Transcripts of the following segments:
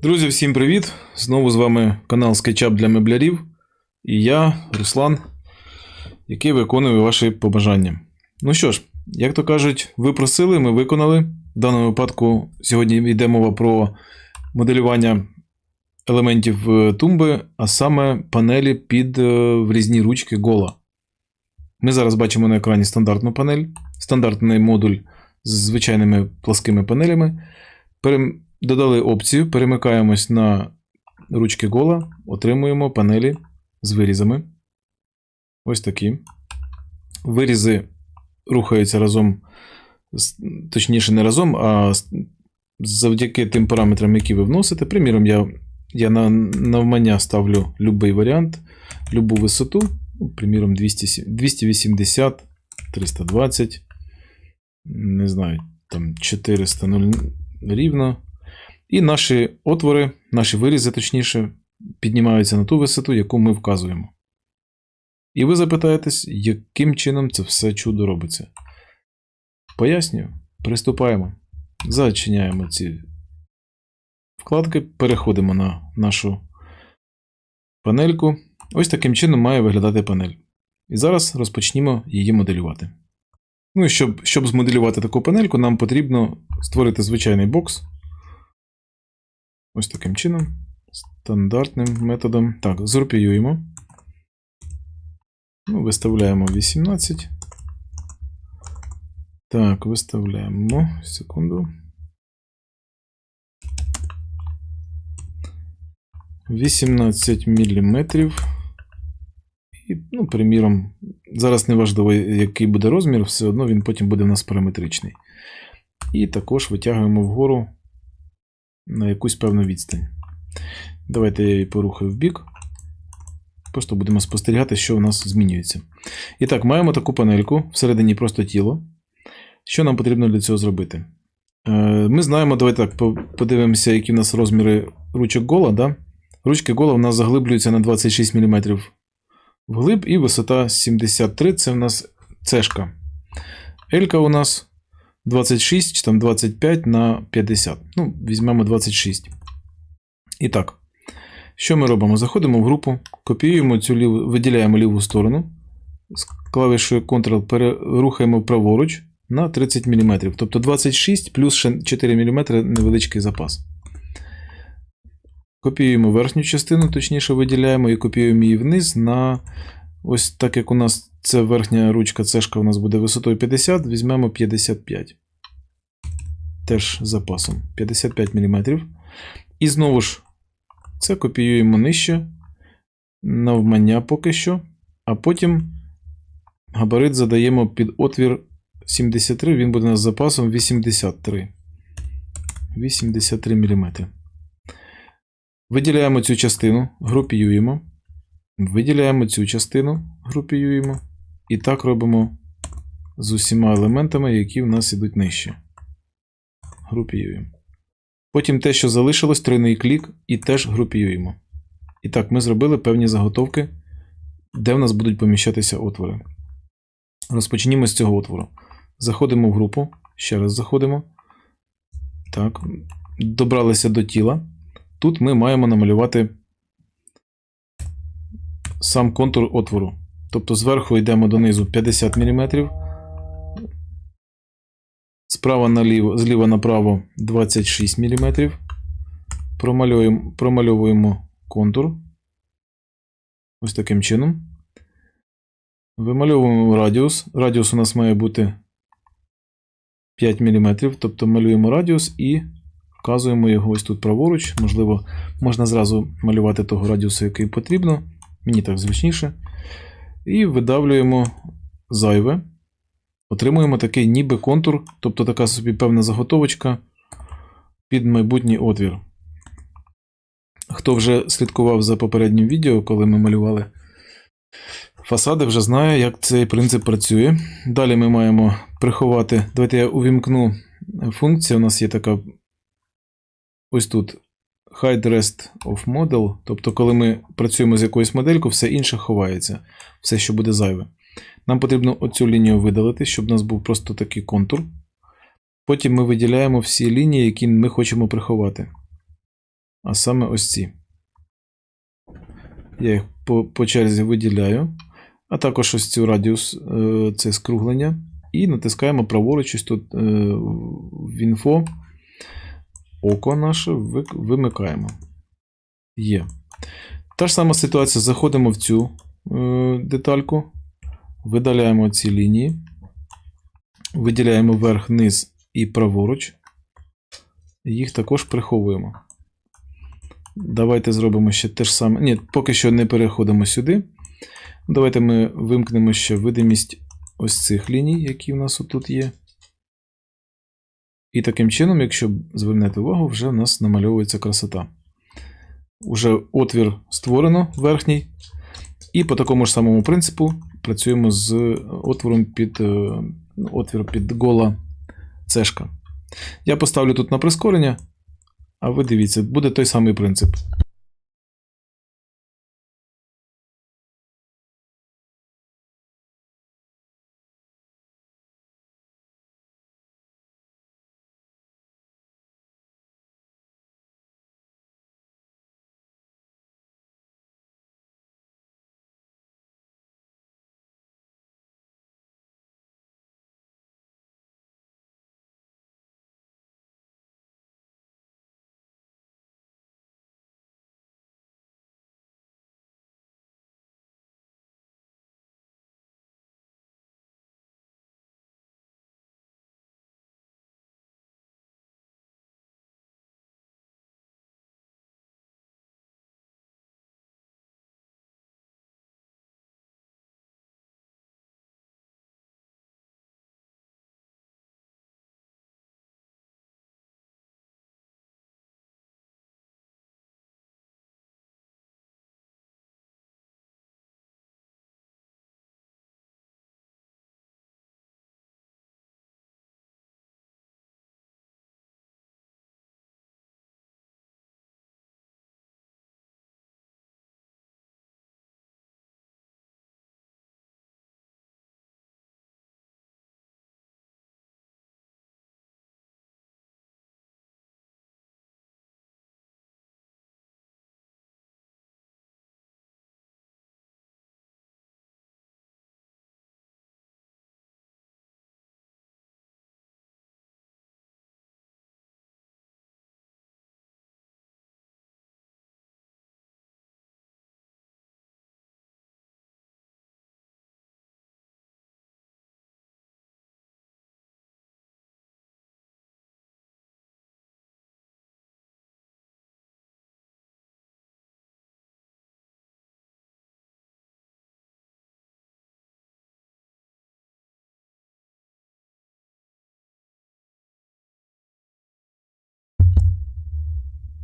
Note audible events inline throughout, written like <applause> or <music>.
Друзі, всім привіт! Знову з вами канал SketchUp для меблярів. І я, Руслан, який виконує ваші побажання. Ну що ж, як то кажуть, ви просили, ми виконали. В даному випадку сьогодні йде мова про моделювання елементів е, тумби, а саме панелі під е, врізні ручки гола. Ми зараз бачимо на екрані стандартну панель, стандартний модуль з звичайними пласкими панелями. Додали опцію, перемикаємось на ручки гола, отримуємо панелі з вирізами. Ось такі. Вирізи рухаються разом, точніше, не разом, а завдяки тим параметрам, які ви вносите. Приміром, я, я на навмання ставлю будь-який варіант, любу висоту, ну, приміром, 200, 280, 320, не знаю, там 400 0 рівно. І наші отвори, наші вирізи, точніше, піднімаються на ту висоту, яку ми вказуємо. І ви запитаєтесь, яким чином це все чудо робиться. Пояснюю, приступаємо. Зачиняємо ці вкладки, переходимо на нашу панельку. Ось таким чином має виглядати панель. І зараз розпочнімо її моделювати. Ну і щоб, щоб змоделювати таку панельку, нам потрібно створити звичайний бокс. Ось таким чином. Стандартним методом. Так, згрупіюємо. Ну, виставляємо 18. Так, виставляємо. Секунду. 18 мм. І, ну, приміром, зараз не важливо, який буде розмір, все одно він потім буде в нас параметричний. І також витягуємо вгору на якусь певну відстань. Давайте я її порухаю в бік. Просто будемо спостерігати, що у нас змінюється. І так, маємо таку панельку, всередині просто тіло. Що нам потрібно для цього зробити? Е, Ми знаємо, давайте так, подивимося, які в нас розміри ручок гола. Да? Ручки гола у нас заглиблюються на 26 мм вглиб, і висота 73 це в нас цешка. Елька у нас 26 чи там 25 на 50. Ну, візьмемо 26. І так, що ми робимо? Заходимо в групу, копіюємо цю ліву, виділяємо ліву сторону. З клавішою Ctrl перерухаємо праворуч на 30 мм. Тобто 26 плюс 4 мм невеличкий запас. Копіюємо верхню частину, точніше виділяємо і копіюємо її вниз на. Ось так як у нас це верхня ручка цешка у нас буде висотою 50, візьмемо 55. Теж запасом 55 мм. І знову ж це копіюємо нижче, навмання поки що, а потім габарит задаємо під отвір 73, він буде у нас запасом 83. 83 мм. Виділяємо цю частину, групіюємо. Виділяємо цю частину, групіюємо. І так робимо з усіма елементами, які в нас ідуть нижче. Групіюємо. Потім те, що залишилось, тройний клік, і теж групіюємо. І так, ми зробили певні заготовки, де в нас будуть поміщатися отвори. Розпочнімо з цього отвору. Заходимо в групу, ще раз заходимо. Так, добралися до тіла. Тут ми маємо намалювати сам контур отвору. Тобто зверху йдемо донизу 50 мм. Справа наліво, зліва направо 26 мм. Промальовуємо, промальовуємо контур. Ось таким чином. Вимальовуємо радіус. Радіус у нас має бути 5 мм. Тобто малюємо радіус і вказуємо його ось тут праворуч. Можливо, можна зразу малювати того радіусу, який потрібно. Мені так зручніше. І видавлюємо зайве. Отримуємо такий ніби контур, тобто така собі певна заготовочка під майбутній отвір. Хто вже слідкував за попереднім відео, коли ми малювали фасади, вже знає, як цей принцип працює. Далі ми маємо приховати. Давайте я увімкну функцію. У нас є така ось тут hide rest of model. Тобто, коли ми працюємо з якоюсь моделькою, все інше ховається, все, що буде зайве. Нам потрібно оцю лінію видалити, щоб у нас був просто такий контур. Потім ми виділяємо всі лінії, які ми хочемо приховати. а саме ось ці. Я їх по, по черзі виділяю, а також ось цю радіус е, це скруглення. І натискаємо праворуч ось тут е, в інфо. Око наше вимикаємо. Є. Та ж сама ситуація. Заходимо в цю е, детальку, видаляємо ці лінії, виділяємо верх, низ і праворуч. Їх також приховуємо. Давайте зробимо ще те ж саме. Ні, поки що не переходимо сюди. Давайте ми вимкнемо ще видимість ось цих ліній, які в нас тут є. І таким чином, якщо звернете увагу, вже в нас намальовується красота. Уже отвір створено верхній. І по такому ж самому принципу працюємо з отвором під е, отвір під гола цешка. Я поставлю тут на прискорення, а ви дивіться, буде той самий принцип.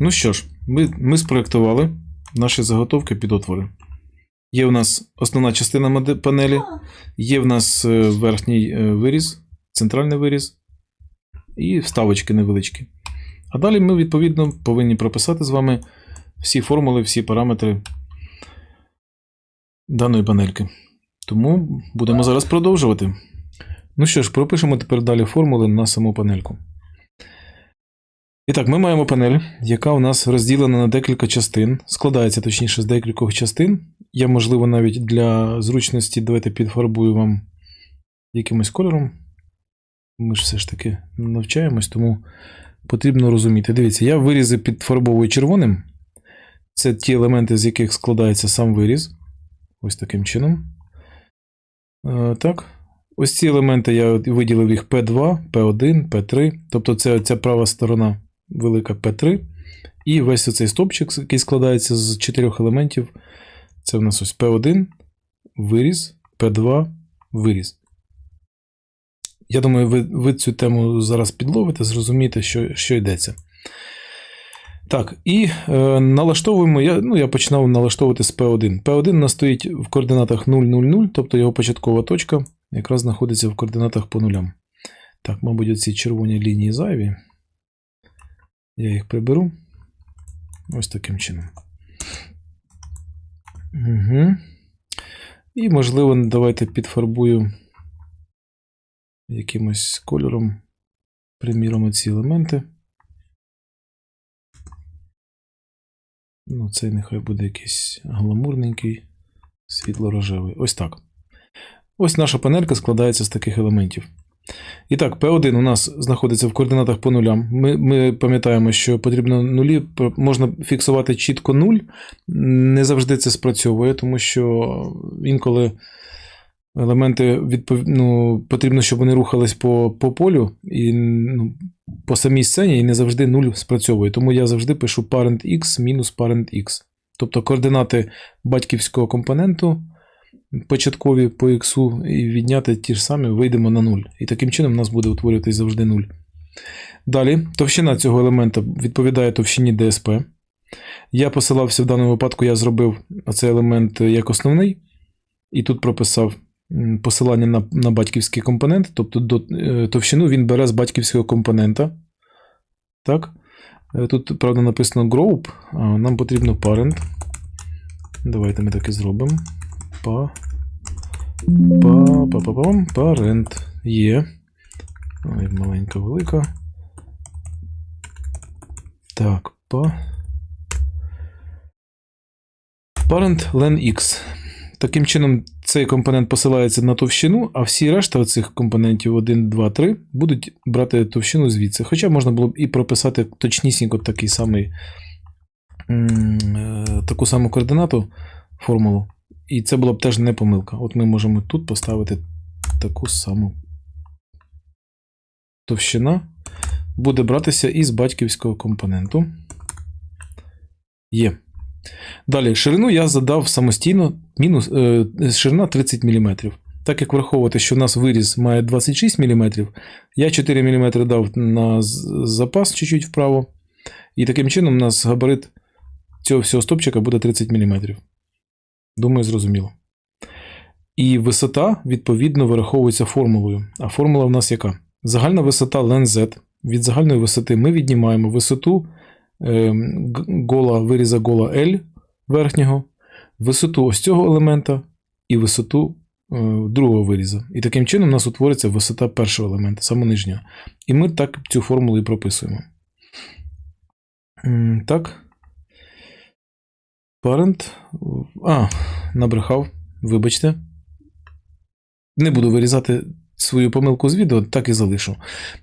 Ну що ж, ми, ми спроєктували наші заготовки під отвори. Є в нас основна частина панелі, є в нас е, верхній е, виріз, центральний виріз і вставочки невеличкі. А далі ми, відповідно, повинні прописати з вами всі формули, всі параметри даної панельки. Тому будемо зараз продовжувати. Ну що ж, пропишемо тепер далі формули на саму панельку. І так, ми маємо панель, яка у нас розділена на декілька частин, складається точніше з декількох частин. Я, можливо, навіть для зручності давайте підфарбую вам якимось кольором. Ми ж все ж таки навчаємось, тому потрібно розуміти. Дивіться, я вирізи підфарбовую червоним. Це ті елементи, з яких складається сам виріз. Ось таким чином. Е, так. Ось ці елементи я виділив їх P2, P1, P3. Тобто це ця права сторона велика P3. І весь оцей стопчик, який складається з чотирьох елементів. Це в нас ось P1, виріз, P2, виріз. Я думаю, ви, ви цю тему зараз підловите, зрозумієте, що, що йдеться. Так, і е, налаштовуємо. Я, ну, я починав налаштовувати з P1. P1 у нас стоїть в координатах 0, 0, 0, тобто його початкова точка якраз знаходиться в координатах по нулям. Так, мабуть, оці червоні лінії зайві. Я їх приберу. Ось таким чином. Угу. І, можливо, давайте підфарбую якимось кольором, приміром, ці елементи. Ну, цей нехай буде якийсь гламурненький, світло-рожевий. Ось так. Ось наша панелька складається з таких елементів. І так, P1 у нас знаходиться в координатах по нулям. Ми, ми пам'ятаємо, що потрібно нулі, можна фіксувати чітко нуль. Не завжди це спрацьовує, тому що інколи елементи відпов... ну, потрібно, щоб вони рухались по, по полю і ну, по самій сцені, і не завжди нуль спрацьовує. Тому я завжди пишу parent x мінус parent x. Тобто координати батьківського компоненту початкові по x і відняти ті ж самі, вийдемо на 0. І таким чином у нас буде утворюватись завжди 0. Далі, товщина цього елемента відповідає товщині DSP. Я посилався в даному випадку, я зробив цей елемент як основний, і тут прописав посилання на, на батьківський компонент, тобто до, е, товщину він бере з батьківського компонента. Так. Е, Тут, правда, написано group, а нам потрібно parent. Давайте ми так і зробимо. Па. Па, па, па, пам, parent. Є. Ой, маленька, велика. Так, па. Parent len x. Таким чином, цей компонент посилається на товщину, а всі решта цих компонентів 1, 2, 3 будуть брати товщину звідси. Хоча можна було б і прописати точнісінько такий самий, е, таку саму координату формулу. І це була б теж не помилка. От ми можемо тут поставити таку саму товщина. Буде братися із батьківського компоненту. Є. Далі, ширину я задав самостійно, мінус, е, ширина 30 мм. Так як враховувати, що у нас виріз має 26 мм, я 4 мм дав на запас чуть-чуть вправо. І таким чином у нас габарит цього всього стопчика буде 30 мм. Думаю, зрозуміло. І висота, відповідно, вираховується формулою. А формула в нас яка? Загальна висота len z. Від загальної висоти ми віднімаємо висоту е, гола, виріза гола L верхнього, висоту ось цього елемента і висоту е, другого виріза. І таким чином у нас утвориться висота першого елемента, саме нижнього. І ми так цю формулу і прописуємо. Так. Parent. А, набрехав. Вибачте. Не буду вирізати свою помилку з відео, так і залишу.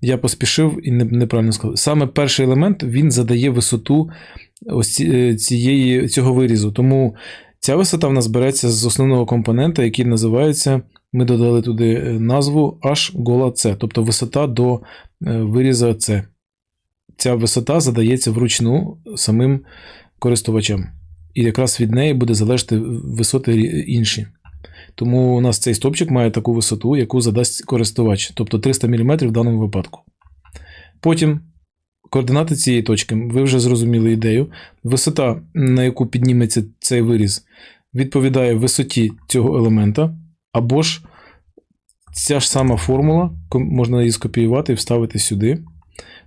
Я поспішив і неправильно сказав. Саме перший елемент він задає висоту ось е, цієї, цього вирізу. Тому ця висота в нас береться з основного компонента, який називається. Ми додали туди е, назву H гола C, тобто висота до е, виріза C. Ця висота задається вручну самим користувачем. І якраз від неї буде залежати висоти інші. Тому у нас цей стопчик має таку висоту, яку задасть користувач, тобто 300 мм в даному випадку. Потім координати цієї точки, ви вже зрозуміли ідею. Висота, на яку підніметься цей виріз, відповідає висоті цього елемента, або ж ця ж сама формула, можна її скопіювати і вставити сюди.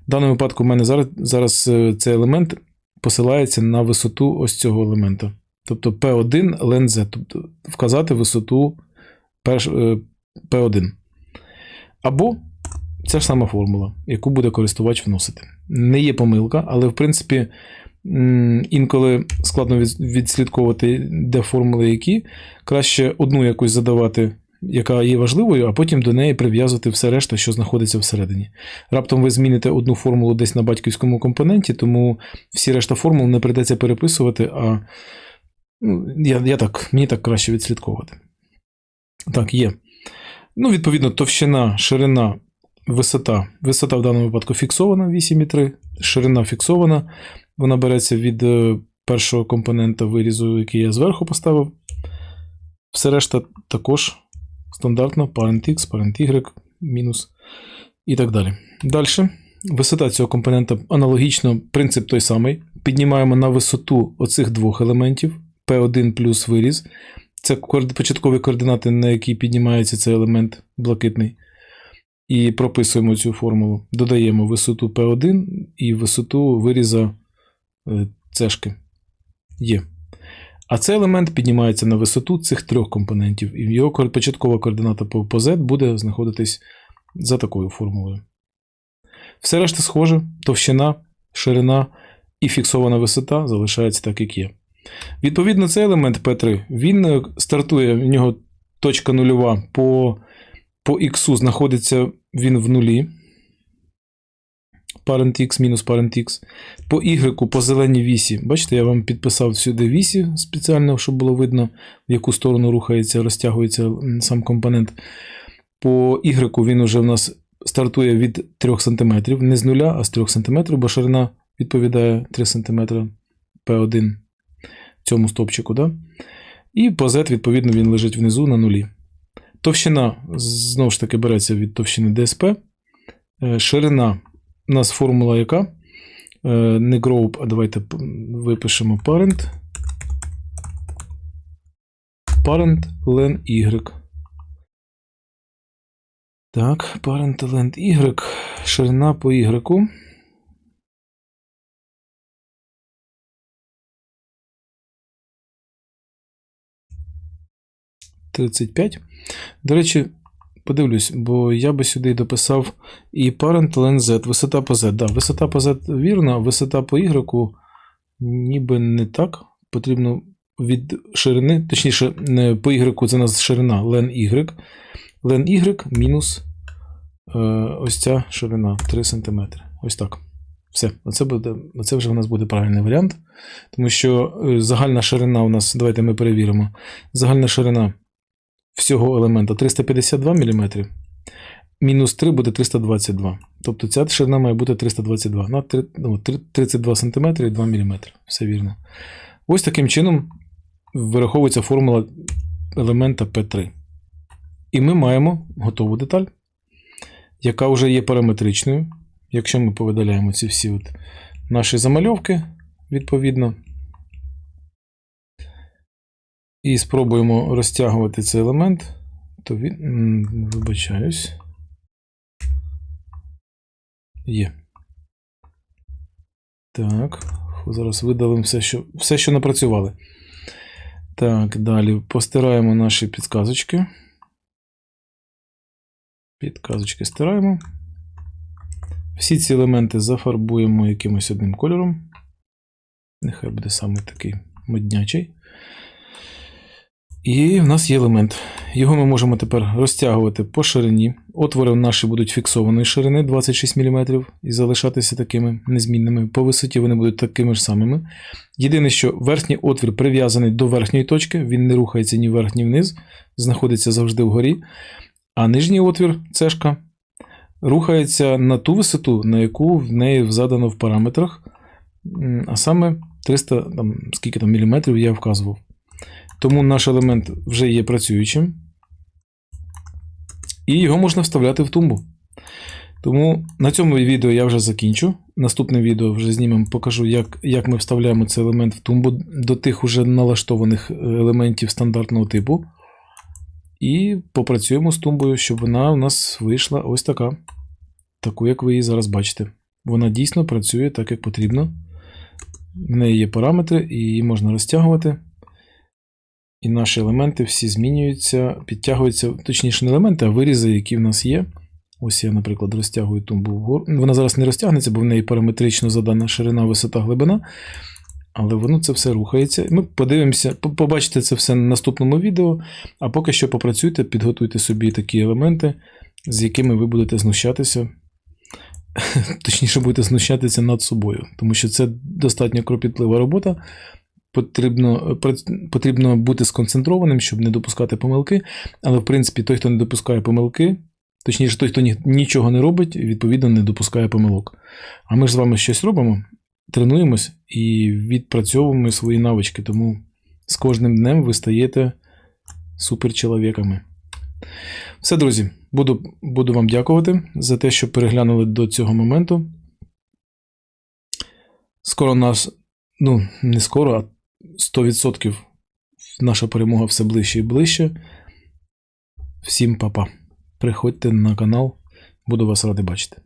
В даному випадку в мене зараз, зараз е, цей елемент посилається на висоту ось цього елемента. Тобто P1 len z, тобто вказати висоту е, P1. Або ця ж сама формула, яку буде користувач вносити. Не є помилка, але в принципі інколи складно відслідковувати, де формули які. Краще одну якусь задавати, яка є важливою, а потім до неї прив'язувати все решта, що знаходиться всередині. Раптом ви зміните одну формулу десь на батьківському компоненті, тому всі решта формул не прийдеться переписувати, а ну, я, я так, мені так краще відслідковувати. Так, є. Ну, відповідно, товщина, ширина, висота. Висота в даному випадку фіксована 8,3, ширина фіксована. Вона береться від е, першого компонента вирізу, який я зверху поставив. Все решта також стандартно parent x, parent y, мінус і так далі. Далі. Висота цього компонента аналогічно, принцип той самий. Піднімаємо на висоту оцих двох елементів P1 плюс виріз. Це початкові координати, на які піднімається цей елемент блакитний. І прописуємо цю формулу. Додаємо висоту P1 і висоту виріза е, цешки. Є. А цей елемент піднімається на висоту цих трьох компонентів, і його початкова координата по Z буде знаходитись за такою формулою. Все решта схоже: товщина, ширина і фіксована висота залишається так, як є. Відповідно, цей елемент P3 він е, стартує, в нього точка нульова по, по X знаходиться він в нулі. Parent X мінус Parent X. По Y по зеленій вісі. Бачите, я вам підписав сюди вісі спеціально, щоб було видно, в яку сторону рухається, розтягується сам компонент. По Y він уже в нас стартує від 3 см, не з нуля, а з 3 см, бо ширина відповідає 3 см P1 в цьому стопчику. Да? І по Z, відповідно, він лежить внизу на нулі. Товщина знову ж таки береться від товщини DSP. Е, Ширина у нас формула яка? Е, Не group, а давайте випишемо parent. Parent len y. Так, parent len y. Ширина по y. Тридцять п'ять. До речі, подивлюсь, бо я би сюди дописав і parent len z, висота по z. Да, висота по z вірна, висота по y ніби не так. Потрібно від ширини, точніше, не по y це у нас ширина len y. Len y мінус е, ось ця ширина 3 см. Ось так. Все, оце, буде, оце вже у нас буде правильний варіант. Тому що е, загальна ширина у нас, давайте ми перевіримо. Загальна ширина всього елемента 352 мм. Мінус 3 буде 322. Тобто ця ширина має бути 322 на три- ну, 32 см і 2 мм. Все вірно. Ось таким чином вираховується формула елемента P3. І ми маємо готову деталь, яка вже є параметричною. Якщо ми повидаляємо ці всі от наші замальовки, відповідно, і спробуємо розтягувати цей елемент, то він. Вибачаюсь. Є. Так. Зараз видалимо все, що, все, що напрацювали. Так, далі постираємо наші підказочки. Підказочки стираємо. Всі ці елементи зафарбуємо якимось одним кольором. Нехай буде саме такий моднячий. І в нас є елемент. Його ми можемо тепер розтягувати по ширині. Отвори наші будуть фіксованої ширини 26 мм і залишатися такими незмінними. По висоті вони будуть такими ж самими. Єдине, що верхній отвір прив'язаний до верхньої точки, він не рухається ні вверх, ні вниз, знаходиться завжди вгорі. А нижній отвір, цешка, рухається на ту висоту, на яку в неї задано в параметрах. А саме 300 там, скільки там міліметрів я вказував. Тому наш елемент вже є працюючим. І його можна вставляти в тумбу. Тому на цьому відео я вже закінчу. Наступне відео вже знімемо, покажу, як, як ми вставляємо цей елемент в тумбу до тих уже налаштованих е, елементів стандартного типу. І попрацюємо з тумбою, щоб вона у нас вийшла ось така. Таку, як ви її зараз бачите. Вона дійсно працює так, як потрібно. В неї є параметри, і її можна розтягувати. І наші елементи всі змінюються, підтягуються, точніше, не елементи, а вирізи, які в нас є. Ось я, наприклад, розтягую тумбу вгору. Вона зараз не розтягнеться, бо в неї параметрично задана ширина, висота, глибина. Але воно це все рухається. Ми подивимося, побачите це все на наступному відео. А поки що попрацюйте, підготуйте собі такі елементи, з якими ви будете знущатися. <laughs> Точніше, будете знущатися над собою, тому що це достатньо кропітлива робота. Потрібно, потрібно бути сконцентрованим, щоб не допускати помилки. Але, в принципі, той, хто не допускає помилки, точніше, той, хто нічого не робить, відповідно, не допускає помилок. А ми ж з вами щось робимо, тренуємось і відпрацьовуємо свої навички. Тому з кожним днем ви стаєте суперчоловіками. Все, друзі, буду, буду вам дякувати за те, що переглянули до цього моменту. Скоро нас, ну, не скоро, а 100% наша перемога все ближче і ближче. Всім па-па. Приходьте на канал, буду вас радий бачити.